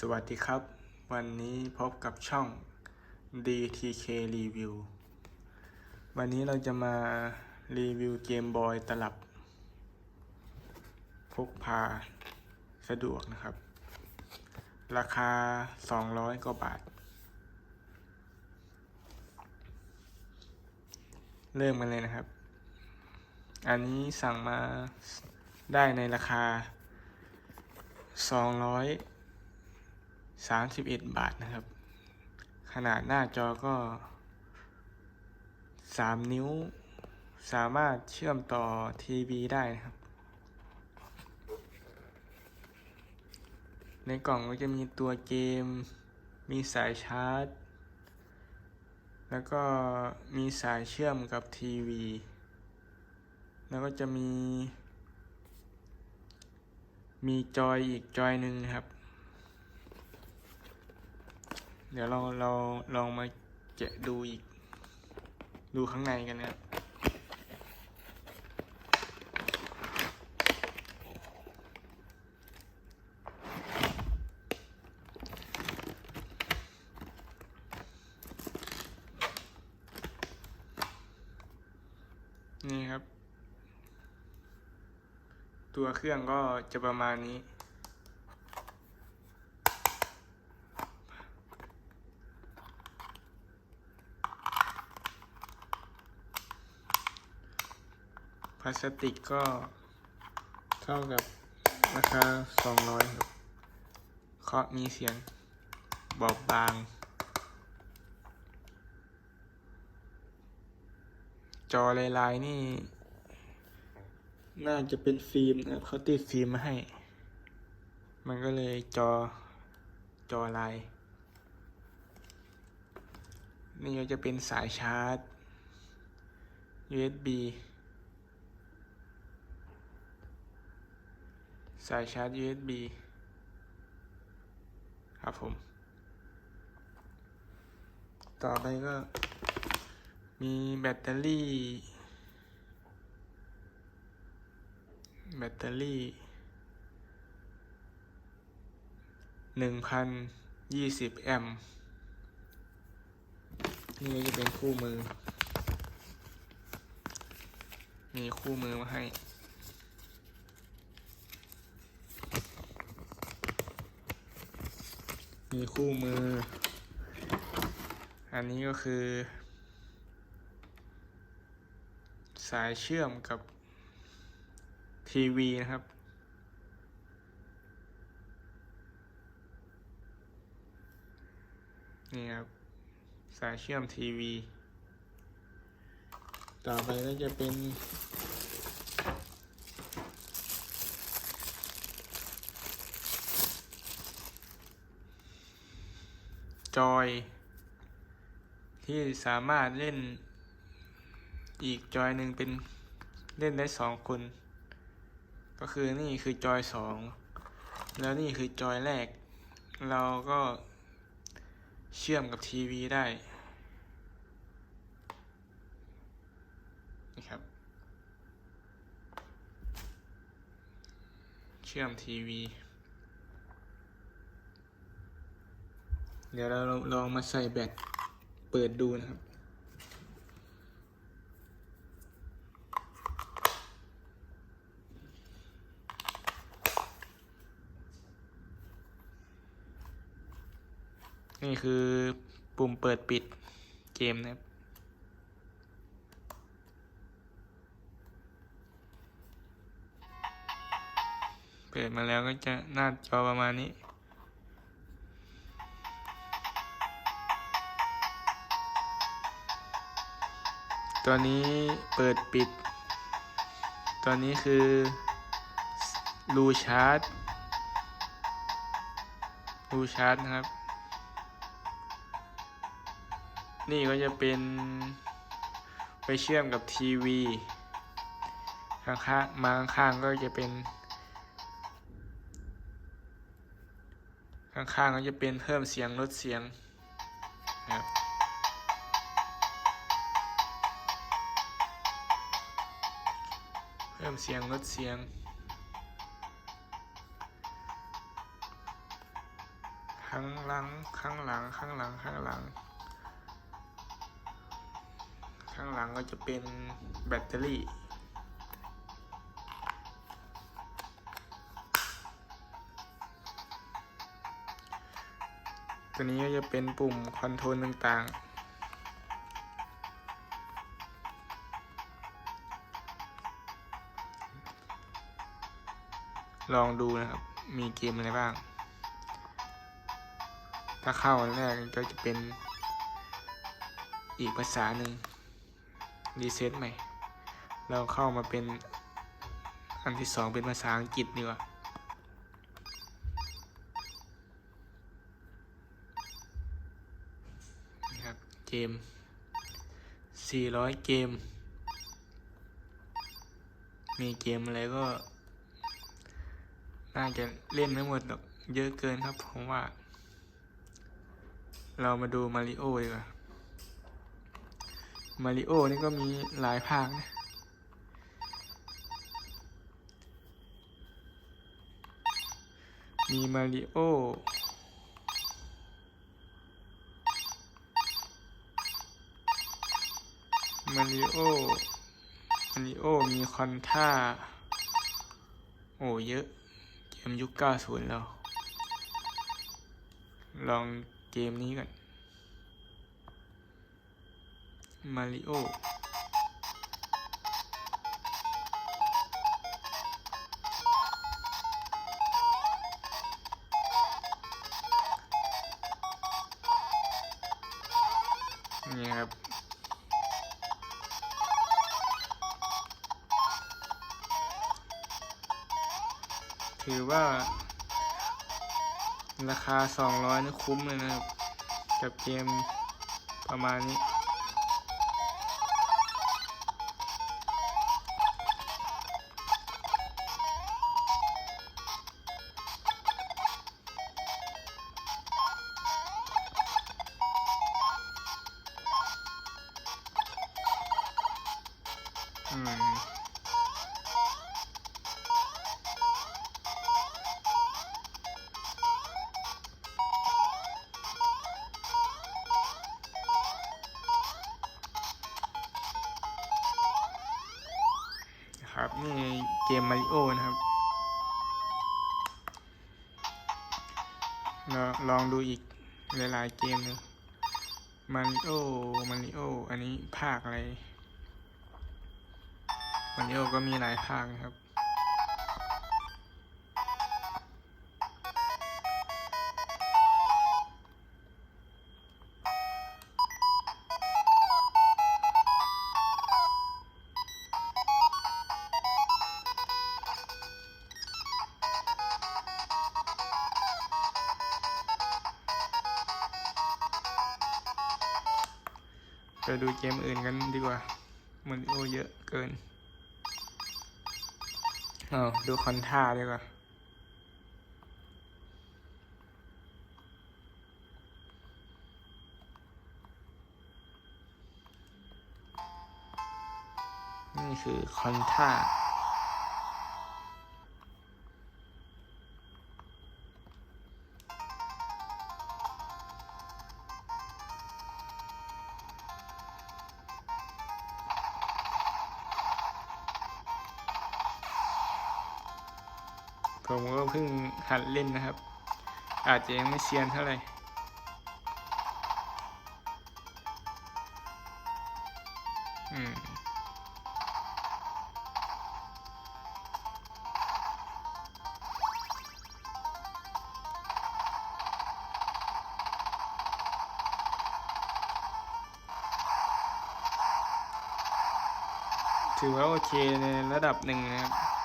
สวัสดีครับ วันนี้พบกับช่อง DTK Review วันนี้เราจะมารีวิวเกมบอยตลับ พกพาสะดวกนะครับ ราคา 200 กว่าบาท เริ่มกันเลยนะครับ อันนี้สั่งมาได้ในราคา 200 31 บาทนะครับ ขนาดหน้าจอก็ 3 นิ้ว สามารถเชื่อมต่อทีวีได้นะครับ ในกล่องก็จะมีตัวเกม มีสายชาร์จ แล้วก็มีสายเชื่อมกับทีวี แล้วก็จะมี มีจอยอีกจอยหนึ่งนะครับ เดี๋ยวเราเราลองมาแกะดูอีก ดูข้างในกันนะครับนี่ครับ ตัวเครื่องก็จะประมาณนี้ พลาสติกก็เท่ากับราคา200ครับเคาะมีเสียงบอบบาง จอลายๆนี่ น่าจะเป็นฟิล์มนะครับเขาติดฟิล์มมาให้ มันก็เลยจอจอลาย นี่ก็จะเป็นสายชาร์จ USB สายชาร์จ USB ครับผม ต่อไปก็มีแบตเตอรี่ แบตเตอรี่หนึ่งพันยี่สิบแอมป์นี่ก็จะเป็นคู่มือ มีคู่มือมาให้ มีคู่มือ อันนี้ก็คือ สายเชื่อมกับทีวีนะครับ นี่ครับ สายเชื่อมทีวี ต่อไปก็จะเป็น จอยที่สามารถเล่นอีกจอยหนึ่งเป็นเล่นได้สองคน ก็คือนี่คือจอยสองแล้วนี่คือจอยแรก เราก็เชื่อมกับทีวีได้นี่ครับ เชื่อมทีวี เดี๋ยวเราลองมาใส่แบตเปิดดูนะครับ นี่คือปุ่มเปิดปิดเกมนะครับเปิดมาแล้วก็จะหน้าจอประมาณนี้ ตัวนี้เปิดปิด ตัวนี้คือรูชาร์จรูชาร์จนะครับ นี่ก็จะเป็นไปเชื่อมกับทีวีข้างๆมาข้างๆก็จะเป็น ข้างๆก็จะเป็นเพิ่มเสียงลดเสียงนะครับ พิ่มเสียงลดเสียง ข้างหลัง ข้างหลัง ข้างหลัง ข้างหลัง ข้างหลังก็จะเป็นแบตเตอรี่ตัวนี้ก็จะเป็นปุ่มคอนโทรลต่างๆ ลองดูนะครับ มีเกมอะไรบ้าง ถ้าเข้าอันแรกก็จะเป็นอีกภาษาหนึ่งรีเซ็ตใหม่ เราเข้ามาเป็นอันที่สองเป็นภาษาอังกฤษดีกว่านะครับเกม 400 เกม มีเกมอะไรก็ น่าจะเล่นไม่หมดหรอกเยอะเกินครับผมว่า เรามาดูมาริโอดีกว่ามาริโอนี่ก็มีหลายภาคนะมีมาริโอมาริโอมาริโอมีคอนท่า โอ้เยอะ เกมยุค90แล้วลองเกมนี้กันมาริโอ ถือว่า ราคา 200นี่คุ้มเลยนะครับ กับเกมประมาณนี้ อืม มมาริโอนะครับเราลองดูอีกหลายๆเกมเลยมาริโอมาริโออันนี้ภาคอะไรมาริโอก็มีหลายภาคนะครับ ดูเกมอื่นกันดีกว่ามันโอเยอะเกินเออดูคอนท่าดีกว่านี่คือคอนท่า ผมก็เพิ่งหัดเล่นนะครับ อาจจะยังไม่เซียนเท่าไหร่อืมถือว่าโอเคในระดับหนึ่งนะครับ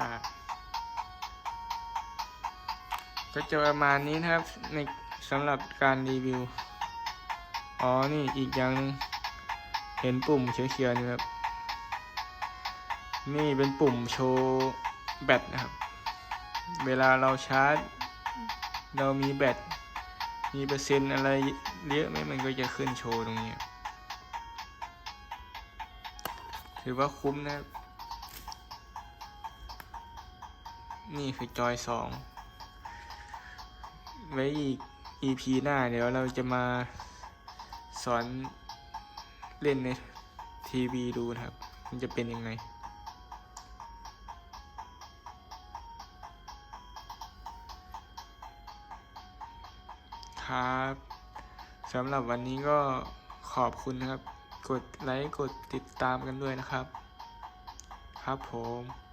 ่าก็จะประมาณนี้นะครับในสำหรับการรีวิว อ๋อ นี่อีกอย่างนึง เห็นปุ่มเขียวๆนี่ครับ นี่เป็นปุ่มโชว์แบตนะครับ เวลาเราชาร์จ เรามีแบต มีเปอร์เซ็นต์อะไรเยอะไหมมันก็จะขึ้นโชว์ตรงนี้ ถือว่าคุ้มนะครับ นี่คือจอยสองไว้อีก EP หน้าเดี๋ยวเราจะมาสอนเล่นในทีวีดูนะครับ มันจะเป็นยังไง ครับสำหรับวันนี้ก็ขอบคุณนะครับ กดไลค์ กดติดตามกันด้วยนะครับ ครับผม